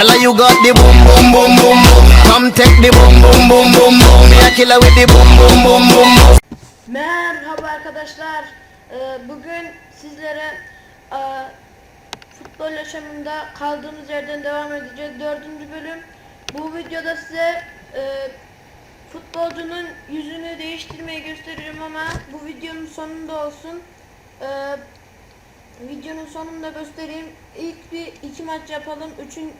Tell her you got the boom boom boom boom boom. Come take the boom boom boom boom boom. Me a killer with the boom boom boom boom. Merhaba arkadaşlar. Ee, Bugün sizlere e, futbol yaşamında kaldığımız yerden devam edeceğiz. Dördüncü bölüm. Bu videoda size e, futbolcunun yüzünü değiştirmeyi gösteririm ama bu videonun sonunda olsun. Ee, videonun sonunda göstereyim. İlk bir iki maç yapalım. Üçün,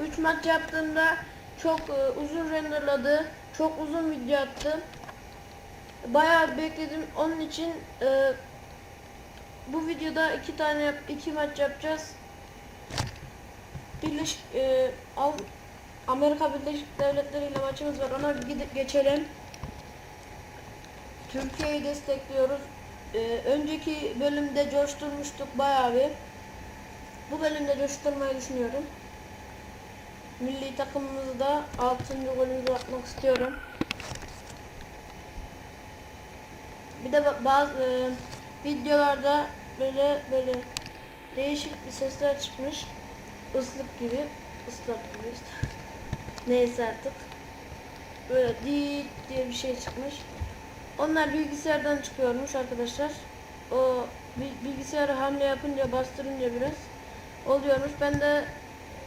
üç maç yaptığımda çok e, uzun renderladı. Çok uzun video attı. Bayağı bekledim. Onun için e, bu videoda iki tane iki maç yapacağız. Birleşik e, Av- Amerika Birleşik Devletleri ile maçımız var. Ona gidip geçelim. Türkiye'yi destekliyoruz. E, önceki bölümde coşturmuştuk bayağı bir. Bu bölümde coşturmayı düşünüyorum. Milli takımımızda 6. golümüzü atmak istiyorum. Bir de ba- bazı e, videolarda böyle böyle değişik bir sesler çıkmış. Islık gibi, ıslak gibi işte. Neyse artık. Böyle dit diye bir şey çıkmış. Onlar bilgisayardan çıkıyormuş arkadaşlar. O bi- bilgisayarı hamle yapınca bastırınca biraz oluyormuş. Ben de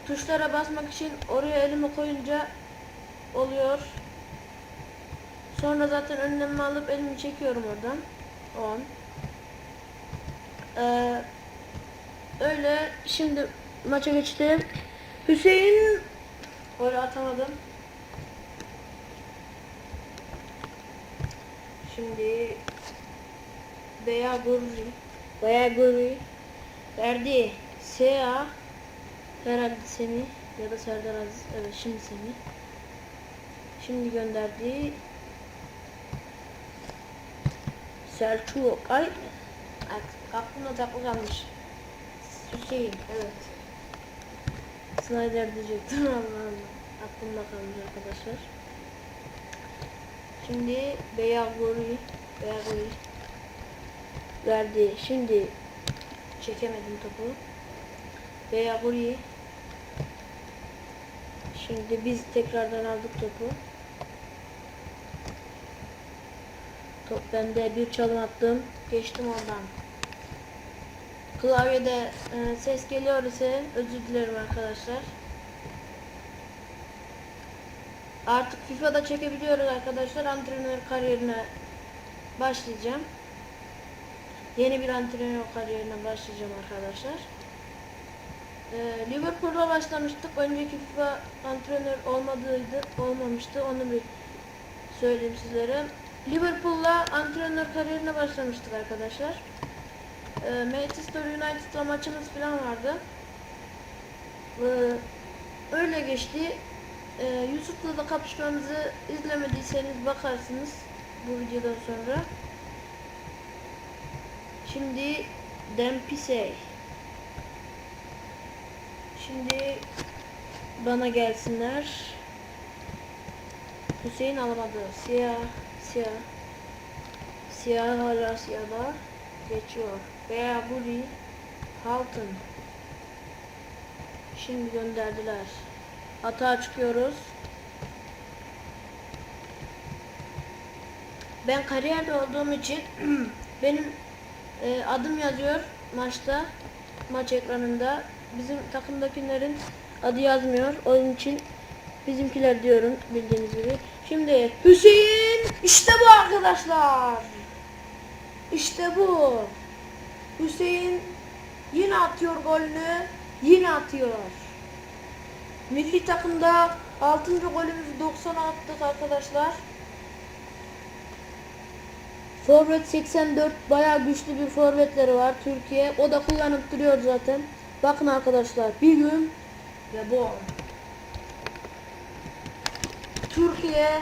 tuşlara basmak için oraya elimi koyunca oluyor. Sonra zaten önlemimi alıp elimi çekiyorum oradan. O an. Ee, öyle şimdi maça geçtim. Hüseyin gol atamadım. Şimdi Beya Gurri Beya Gurri verdi. Sea herhalde Semih ya da Serdar Aziz. Evet şimdi Semih. Şimdi gönderdi. Selçuk. Ay. Aklımda taklı kalmış. Hüseyin. Evet. Snyder diyecektim. Allah Allah. Aklımda kalmış arkadaşlar. Şimdi Beyaguri. Beyaguri. Verdi. Şimdi çekemedim topu. Beyaguri. Şimdi biz tekrardan aldık topu. Top bende bir çalım attım. Geçtim oradan. Klavyede e, ses geliyor ise özür dilerim arkadaşlar. Artık FIFA'da çekebiliyoruz arkadaşlar. Antrenör kariyerine başlayacağım. Yeni bir antrenör kariyerine başlayacağım arkadaşlar. E, Liverpool'da başlamıştık. Önceki FIFA antrenör olmadıydı, olmamıştı. Onu bir söyleyeyim sizlere. Liverpool'la antrenör kariyerine başlamıştık arkadaşlar. E, Manchester United'la maçımız falan vardı. E, öyle geçti. E, Yusuf'la da kapışmamızı izlemediyseniz bakarsınız bu videodan sonra. Şimdi Dempsey. Şimdi bana gelsinler. Hüseyin alamadı. Siyah, siyah. Siyah hala siyahda geçiyor. Veya Buri, Halton. Şimdi gönderdiler. Atağa çıkıyoruz. Ben kariyerde olduğum için benim e, adım yazıyor maçta, maç ekranında. Bizim takımdakilerin adı yazmıyor. Onun için bizimkiler diyorum bildiğiniz gibi. Şimdi Hüseyin işte bu arkadaşlar. İşte bu. Hüseyin yine atıyor golünü. Yine atıyor. Milli takımda 6. golümüzü 90'a attık arkadaşlar. Forvet 84 bayağı güçlü bir forvetleri var Türkiye. O da kullanıp duruyor zaten. Bakın arkadaşlar bir gün ve bu Türkiye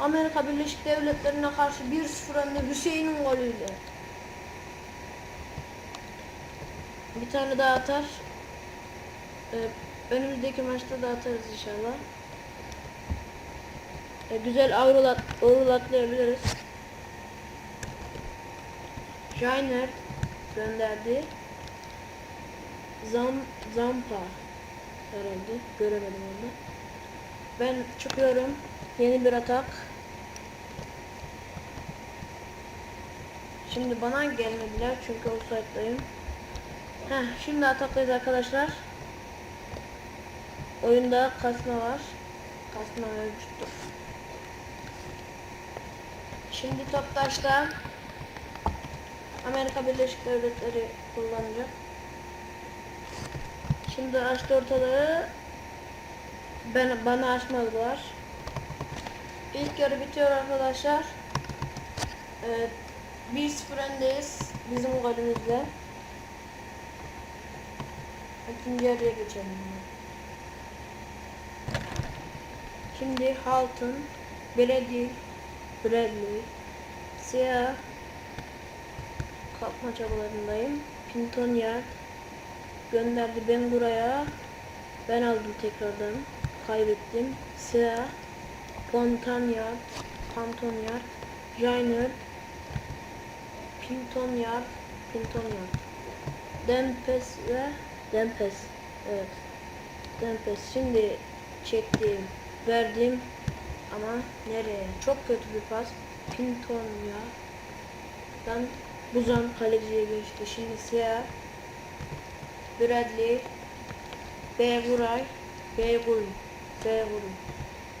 Amerika Birleşik Devletleri'ne karşı 1-0 önde Hüseyin'in golüyle. Bir tane daha atar. Ee, önümüzdeki maçta da atarız inşallah. Ee, güzel avrulat, avrulatlayabiliriz. Shiner gönderdi. Zam, Zampa. herhalde. Göremedim onu. Ben çıkıyorum. Yeni bir atak. Şimdi bana gelmediler çünkü offside'dayım. Heh, şimdi ataktayız arkadaşlar. Oyunda kasma var. Kasma mevcuttur. Şimdi top taşta Amerika Birleşik Devletleri kullanacak. Şimdi açtı ortalığı. Ben bana açmadılar. İlk yarı bitiyor arkadaşlar. Ee, 1-0 öndeyiz bizim golümüzle. İkinci yarıya geçelim. Şimdi Halton, Brady, Bradley, Siyah kapma çabalarındayım. Pinton Yard gönderdi ben buraya. Ben aldım tekrardan. Kaybettim. Siyah Pontan Yard, Panton Yard, Jainer, Pinton Yard, Pinton Yard. Dempes ve Dempes. Evet. Dempes. Şimdi çektim, verdim ama nereye? Çok kötü bir pas. Pinton Yard'dan Buzan kaleciye geçti. Şimdi siyah. Bradley. B. Guray. B. Gul. B. Gul.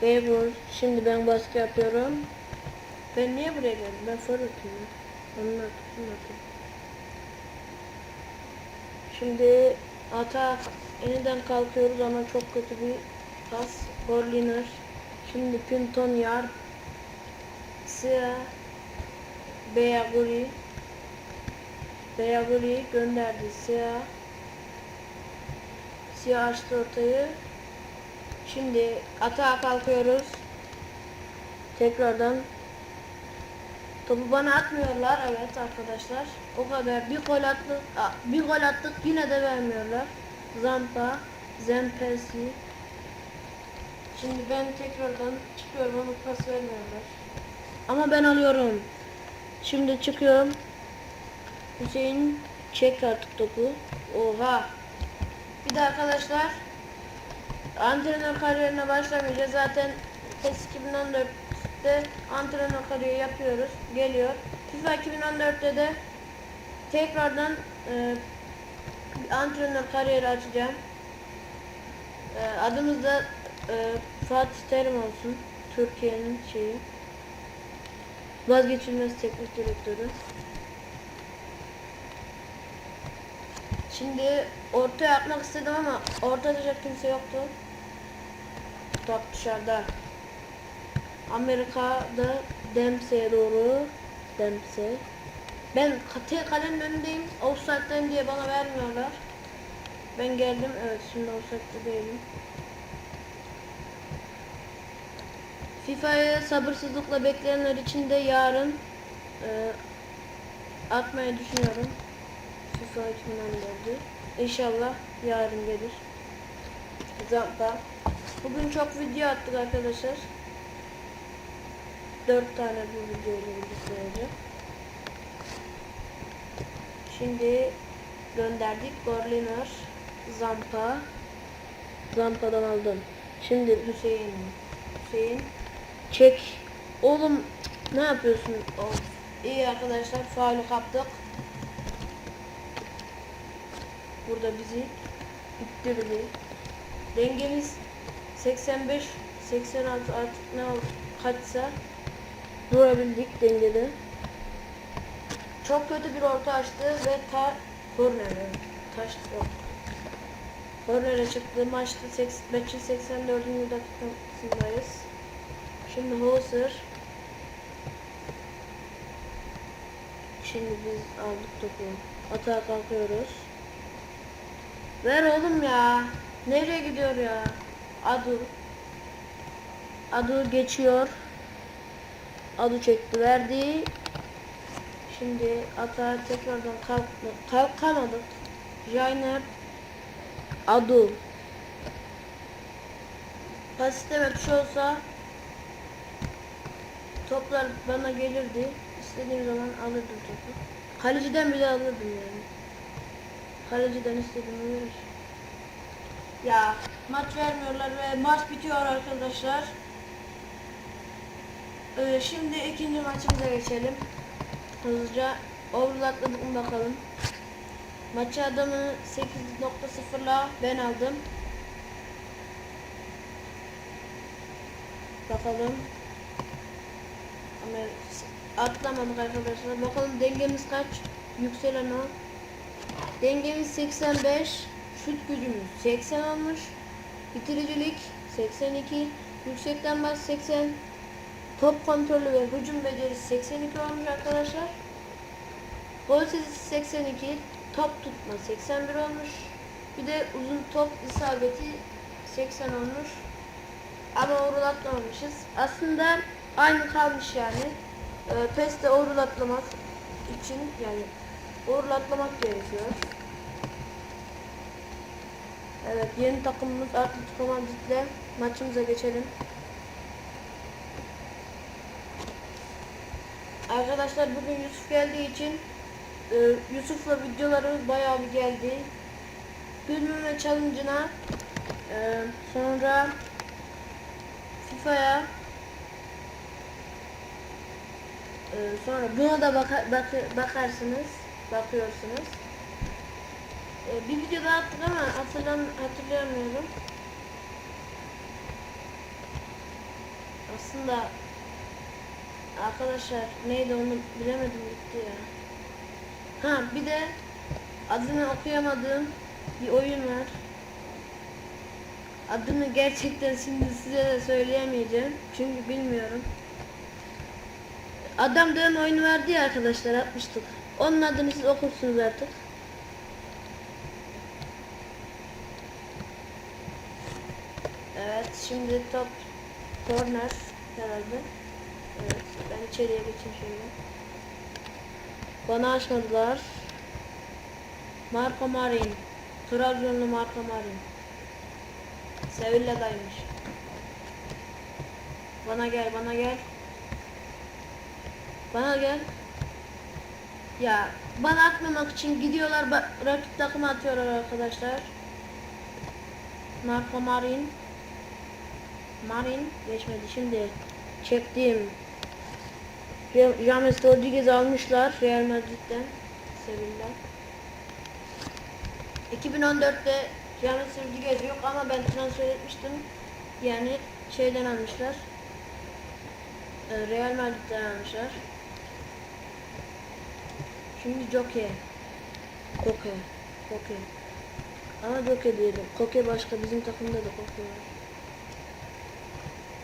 B. Gul. Şimdi ben baskı yapıyorum. Ben niye buraya geldim? Ben forvetim. Onlar tutun Şimdi ata yeniden kalkıyoruz ama çok kötü bir pas. Borliner. Şimdi Pinton Yard. Siyah. Beyaguri. Beyaguri gönderdi. Siyah. Siyah açtı ortayı. Şimdi atağa kalkıyoruz. Tekrardan topu bana atmıyorlar. Evet arkadaşlar. O kadar. Bir gol attık. Bir gol attık yine de vermiyorlar. Zampa, Zempesi. Şimdi ben tekrardan çıkıyorum ama pas vermiyorlar. Ama ben alıyorum. Şimdi çıkıyorum. Hüseyin çek artık topu. Oha. Bir de arkadaşlar antrenör kariyerine başlamayacağız. Zaten PES 2014'te antrenör kariyeri yapıyoruz. Geliyor. FIFA 2014'te de tekrardan e, antrenör kariyeri açacağım. E, adımız da e, Fatih Terim olsun. Türkiye'nin şeyi. Vazgeçilmez teknik direktörü. Şimdi ortaya atmak istedim ama orta atacak kimse yoktu. Top dışarıda. Amerika'da Dempsey'e doğru. Dempsey. Ben tek kalenin önündeyim. Offside'dayım diye bana vermiyorlar. Ben geldim. Evet şimdi offside'da değilim. FIFA'yı sabırsızlıkla bekleyenler için de yarın e, atmayı düşünüyorum. FIFA 2014'ü. İnşallah yarın gelir. Zampa. Bugün çok video attık arkadaşlar. 4 tane bu videoyla bilgisayarı. Şimdi gönderdik. Gorliner, Zampa. Zampa'dan aldım. Şimdi Hüseyin. Hüseyin. Çek. Oğlum ne yapıyorsun? Of. İyi arkadaşlar faulü kaptık. Burada bizi ittirdi. Dengemiz 85 86 artık ne kaçsa durabildik dengede. Çok kötü bir orta açtı ve ta kornere taş. Kornere çıktı. Maçta 80 maçın 84. dakikasındayız. Şimdi Hoser Şimdi biz aldık topu. Atağa kalkıyoruz. Ver oğlum ya. Nereye gidiyor ya? Adu. Adu geçiyor. Adu çekti verdi. Şimdi atağa tekrardan kalk kalkamadık. Jainer Adu. Pas isteme tuşu olsa toplar bana gelirdi. İstediğim zaman alırdım topu. Kaleciden bile alırdım yani. Kaleciden istediğimi verir. Ya maç vermiyorlar ve maç bitiyor arkadaşlar. Ee, şimdi ikinci maçımıza geçelim. Hızlıca overlatladık mı bakalım. Maçı adamı 8.0'la ben aldım. Bakalım. Ama atlamadık arkadaşlar. Bakalım dengemiz kaç? Yükselen o. Dengemiz 85. Şut gücümüz 80 olmuş. Bitiricilik 82. Yüksekten bas 80. Top kontrolü ve hücum becerisi 82 olmuş arkadaşlar. Gol sesi 82. Top tutma 81 olmuş. Bir de uzun top isabeti 80 olmuş. Ama uğurlatlamamışız. Aslında aynı kalmış yani. Ee, PES'te uğurlatlamak için yani uğurlatlamak gerekiyor. Evet yeni takımımız Atletico Madrid'le maçımıza geçelim. Arkadaşlar bugün Yusuf geldiği için e, Yusuf'la videoları bayağı bir geldi. Gülmeme challenge'ına e, sonra FIFA'ya e, sonra buna da baka, bak- bakarsınız bakıyorsunuz. E, bir video daha attık ama hatırlam hatırlayamıyorum. Aslında arkadaşlar neydi onu bilemedim gitti ya. Ha bir de adını okuyamadığım bir oyun var. Adını gerçekten şimdi size de söyleyemeyeceğim. Çünkü bilmiyorum. Adam dövme oyunu vardı ya arkadaşlar atmıştık. Onun adını siz okursunuz artık. Evet şimdi top corner herhalde. Evet ben içeriye geçeyim şimdi. Bana açmadılar. Marco Marin. Trabzonlu Marco Marin. Sevilla'daymış. Bana gel, bana gel. Bana gel. Ya bana atmamak için gidiyorlar rakip takıma atıyorlar arkadaşlar. Marco Marin. Marin geçmedi şimdi. Çektim. Ja- James Rodriguez almışlar Real Madrid'den. Sevilla. 2014'te James Rodriguez yok ama ben transfer etmiştim. Yani şeyden almışlar. Ee, Real Madrid'den almışlar. Şimdi Joke. Koke. Koke. Ama Joke diyelim. Koke başka. Bizim takımda da Koke var.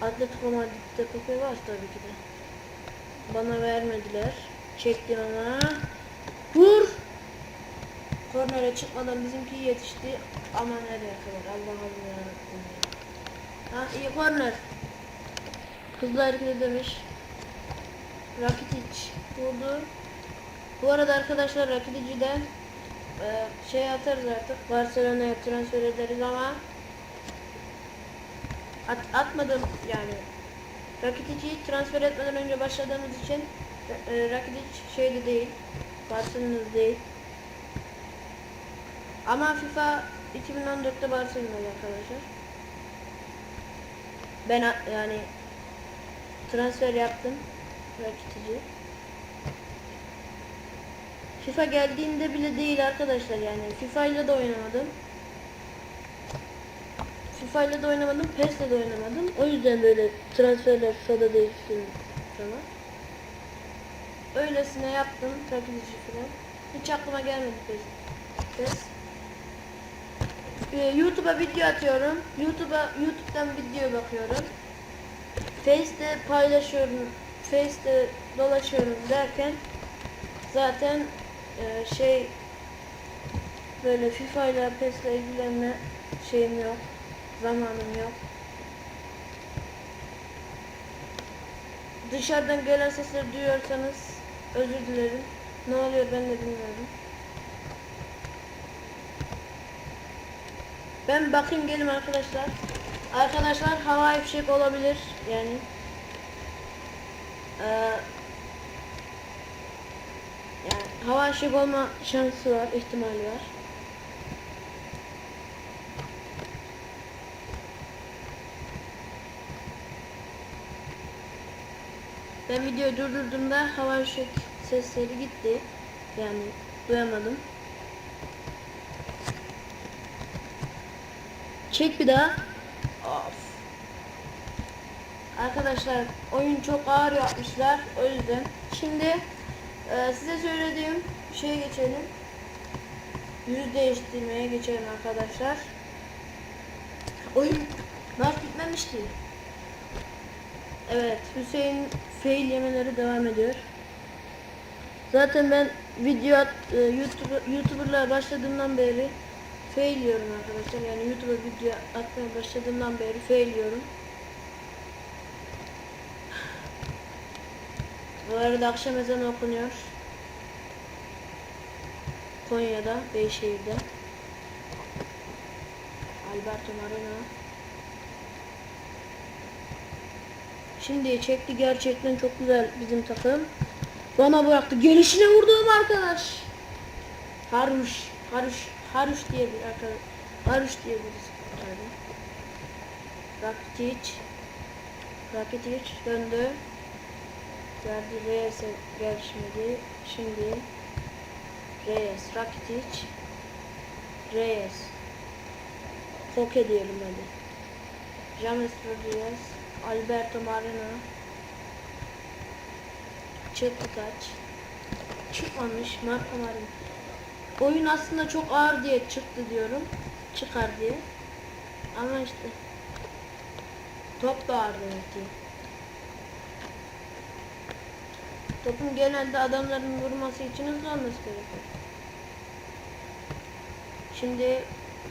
Atletico Madrid'de Koke var tabii ki de. Bana vermediler. Çektim ama. Vur! Kornere çıkmadan bizimki yetişti. Ama nereye kadar? Yarabbim ya. Ha iyi korner. Hızlı hareket edemiş. Rakitic vurdu. Bu arada arkadaşlar Rakitic'i de e, şey atarız artık. Barcelona'ya transfer ederiz ama at, atmadım yani. Rakitic'i transfer etmeden önce başladığımız için e, Rakitic şeyde değil. Barcelona'da değil. Ama FIFA 2014'te Barcelona'da arkadaşlar. Ben yani transfer yaptım Rakitic'i. FIFA geldiğinde bile değil arkadaşlar yani FIFA ile de oynamadım. FIFA ile de oynamadım, PES ile de oynamadım. O yüzden böyle transferler FIFA'da değiştirdim sana. Öylesine yaptım Rakitic'i falan. Hiç aklıma gelmedi PES. PES. Ee, YouTube'a video atıyorum. YouTube'a YouTube'dan video bakıyorum. Face'te paylaşıyorum. Face'te dolaşıyorum derken zaten e, şey böyle FIFA ile PES ile ilgilenme şeyim yok. Zamanım yok. Dışarıdan gelen sesleri duyuyorsanız özür dilerim. Ne oluyor ben de bilmiyorum. Ben bakayım gelim arkadaşlar. Arkadaşlar hava fişek olabilir yani. Ee, hava aşık olma şansı var, ihtimali var. Ben videoyu durdurduğumda hava aşık sesleri gitti. Yani duyamadım. Çek bir daha. Of. Arkadaşlar oyun çok ağır yapmışlar. O yüzden şimdi e, size söylediğim şeye geçelim. Yüz değiştirmeye geçelim arkadaşlar. Oyun maç bitmemişti. Evet, Hüseyin fail yemeleri devam ediyor. Zaten ben video YouTube YouTuber'la başladığımdan beri fail yiyorum arkadaşlar. Yani YouTube'a video atmaya başladığımdan beri fail yiyorum. Bu arada akşam ezanı okunuyor. Konya'da, Beyşehir'de. Alberto Moreno. Şimdi çekti gerçekten çok güzel bizim takım. Bana bıraktı. Gelişine vurduğum arkadaş. Haruş, Haruş, Haruş diye bir arkadaş. Haruş diye birisi. Pardon. Rakitic. Rakitic döndü. Verdi Reyes'e gelişmedi. Şimdi Reyes, Rakitic. Reyes. Koke diyelim hadi. James Rodriguez, Alberto Moreno. Çıktı kaç. Çıkmamış Marco Moreno. Oyun aslında çok ağır diye çıktı diyorum. Çıkar diye. Ama işte top da ağır demek ki. Topun genelde adamların vurması için hızlı olması gerekiyor. Şimdi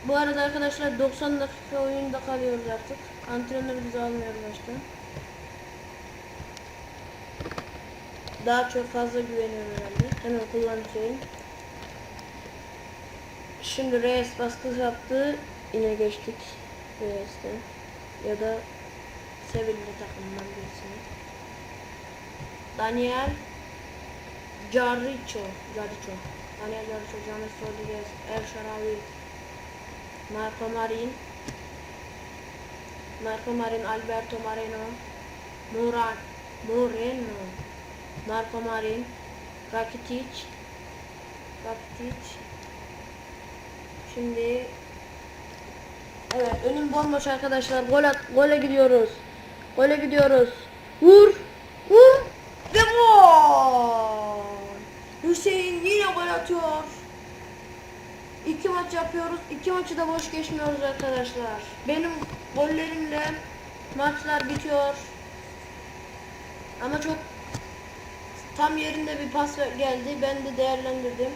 bu arada arkadaşlar 90 dakika oyunda kalıyoruz artık. Antrenör bizi almıyor başta. Daha çok fazla güveniyorum herhalde. Hemen kullanacağım. Şimdi Reyes baskı yaptı. Yine geçtik Reyes'ten. Ya da Sevilla takımından birisini. Daniel Jarricho. Jarricho. Daniel Jarricho, James Rodriguez, El Sharawi, Marco Marin, Marco Marin, Alberto Moreno, Murat, Moreno, Marco Marin, Rakitic, Rakitic. Şimdi Evet, önüm bomboş arkadaşlar. Gol at, gole gidiyoruz. Gole gidiyoruz. Vur! Vur! Ve gol! Hüseyin yine gol atıyor. İki maç yapıyoruz. İki maçı da boş geçmiyoruz arkadaşlar. Benim gollerimle maçlar bitiyor. Ama çok tam yerinde bir pas geldi. Ben de değerlendirdim.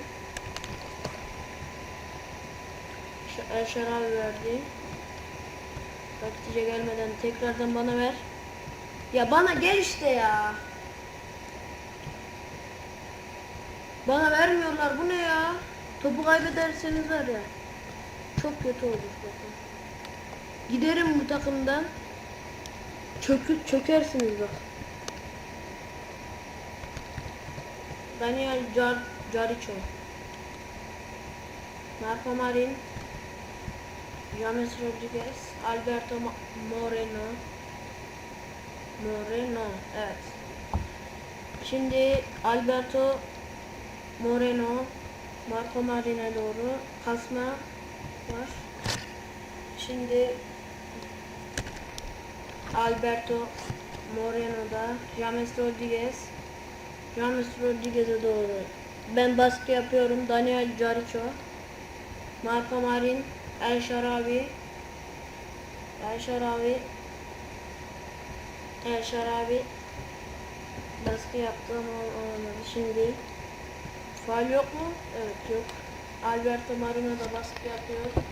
Ş- El Şarabi verdi. Rakitice gelmeden tekrardan bana ver. Ya bana gel işte ya. Bana vermiyorlar. Bu ne ya? Topu kaybederseniz var ya. Çok kötü olur zaten. Giderim bu takımdan. Çökü, çökersiniz bak. Daniel Car Cariço. Marco Marin. James Rodriguez. Alberto Moreno. Moreno. Evet. Şimdi Alberto Moreno, Marco Marin'e doğru kasma var. Şimdi Alberto Moreno'da, James Rodriguez, James Rodriguez'e doğru. Ben baskı yapıyorum. Daniel Cariço, Marco Marin, El Sharabi, El Sharabi, El Sharabi baskı yaptı ama olmadı. Şimdi Faal yok mu? Evet yok. Alberto Marino da baskı yapıyor.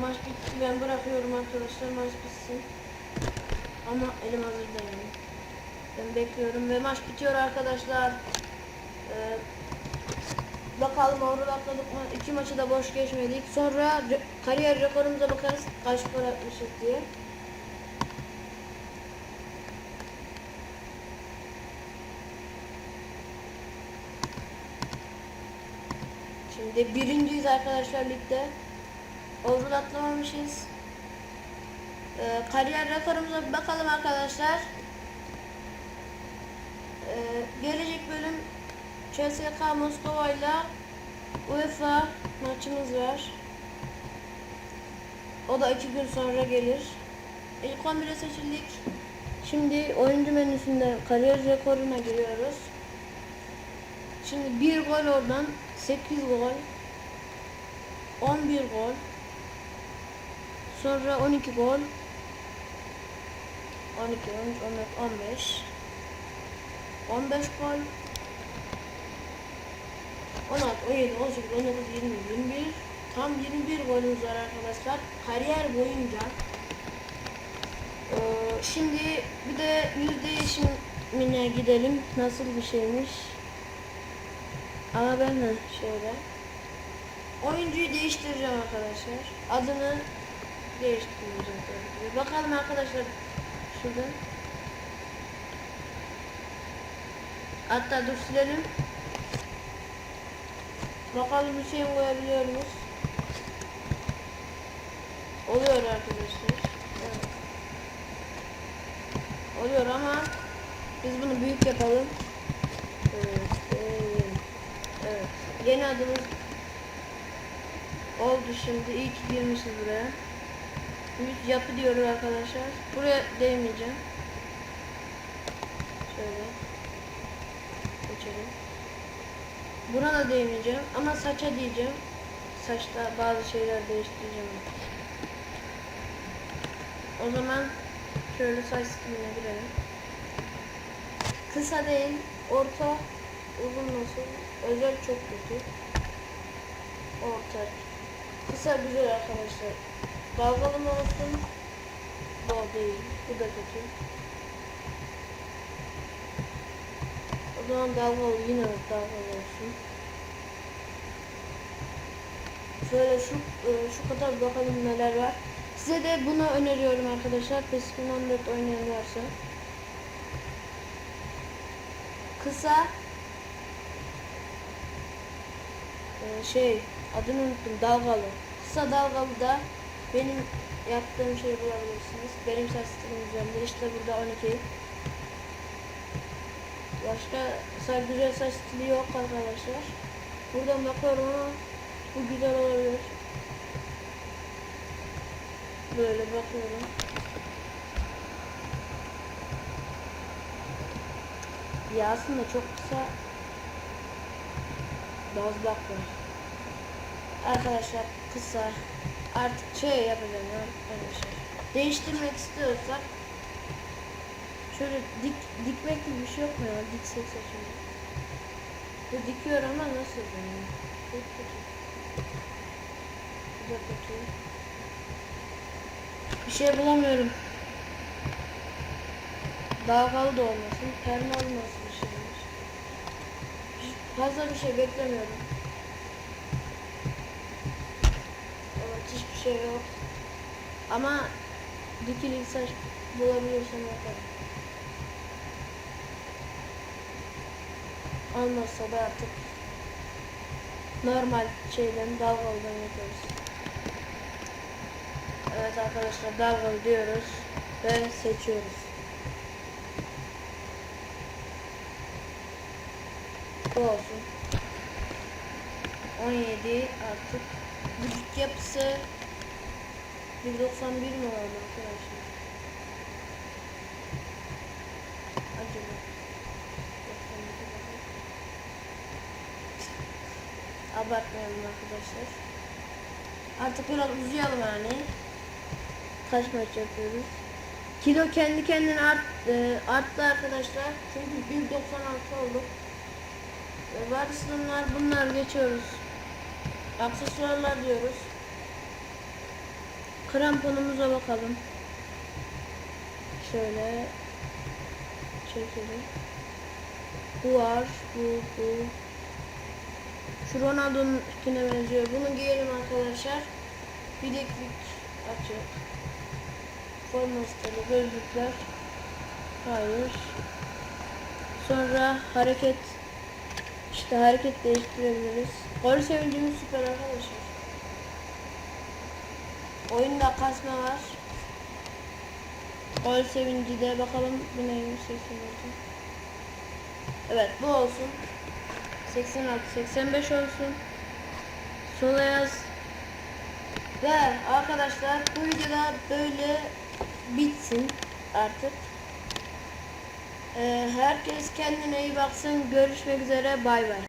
Maç bitti. Ben bırakıyorum arkadaşlar. Maç bitsin. Ama elim hazır değil. Ben bekliyorum ve maç bitiyor arkadaşlar. Ee, bakalım orada atladık mı? İki maçı da boş geçmedik. Sonra kariyer rekorumuza bakarız. Kaç gol atmışız diye. Şimdi birinciyiz arkadaşlar ligde. Overall atlamamışız. Ee, kariyer rekorumuza bir bakalım arkadaşlar. Ee, gelecek bölüm CSKA Moskova ile UEFA maçımız var. O da iki gün sonra gelir. İlk 11'e seçildik. Şimdi oyuncu menüsünden kariyer rekoruna giriyoruz. Şimdi bir gol oradan 8 gol 11 gol sonra 12 gol 12 13 14 15 15 gol 16 17 18 19 20 21 tam 21 golümüz var arkadaşlar. Kariyer boyunca Ee, şimdi bir de yüz değişimine gidelim. Nasıl bir şeymiş ama ben de şöyle. Oyuncuyu değiştireceğim arkadaşlar. Adını ki. bakalım arkadaşlar. Şurada. Hatta dur silelim. Bakalım bir şey mi koyabiliyor muyuz oluyor arkadaşlar. Evet. oluyor ama biz bunu büyük yapalım. Evet. Yeni adımız oldu şimdi. İyi ki girmişiz buraya. Büyük yapı diyoruz arkadaşlar. Buraya değmeyeceğim. Şöyle geçelim. Buna da değmeyeceğim ama saça diyeceğim. Saçta bazı şeyler değiştireceğim. O zaman şöyle saç stiline girelim. Kısa değil orta uzun nasıl özel çok kötü. Orta kısa güzel arkadaşlar. Dalgalı mı olsun? Bu değil. Bu da kötü. O zaman dalgalı yine dalgalı olsun. Şöyle şu e, şu kadar bakalım neler var. Size de bunu öneriyorum arkadaşlar. PES 2014 oynayan varsa. Kısa e, şey adını unuttum dalgalı. Kısa dalgalı da benim yaptığım şeyi bulabilirsiniz. Benim saç stilim üzerinde işte burada 12 başka saç güzel saç stili yok arkadaşlar. Buradan bakıyorum ama bu güzel olabilir. Böyle bakıyorum. Ya aslında çok kısa Var. Arkadaşlar kısa artık şey yapacağım ya öyle şey. Değiştirmek istiyorsak şöyle dik dikmek gibi bir şey yok mu ya diksek saçımı. Bu dikiyor ama nasıl yani? Kötü. Bu da kötü. Bir şey bulamıyorum. Dalgalı da olmasın, perma olmasın. Fazla bir şey beklemiyorum. Evet hiçbir şey yok. Ama dikili saç bulabiliyorsam yaparım. Olmazsa da artık normal şeyden dalgalıdan yaparız. Evet arkadaşlar dalgalı diyoruz ve seçiyoruz. Bu olsun. 17 artık vücut yapısı 1.91 mi oldu arkadaşlar? Acaba 91'e bakalım. Abartmayalım arkadaşlar. Artık biraz uzayalım yani. Kaç maç yapıyoruz? Kilo kendi kendine art, e, arttı arkadaşlar. Çünkü 1.96 olduk. Varsınlar bunlar geçiyoruz. Aksesuarlar diyoruz. Kramponumuza bakalım. Şöyle çekelim. Bu var, bu, bu. Şu Ronaldo'nun üstüne benziyor. Bunu giyelim arkadaşlar. Bileklik açık. Forma stili, gözlükler. Hayır. Sonra hareket işte hareket değiştirebiliriz. Gol sevincimiz süper arkadaşlar. Oyunda kasma var. Gol sevinci de bakalım bu neymiş seçim oldu. Evet bu olsun. 86 85 olsun. Sola yaz. Ve arkadaşlar bu videoda böyle bitsin artık. Ee, herkes kendine iyi baksın. Görüşmek üzere. Bay bay.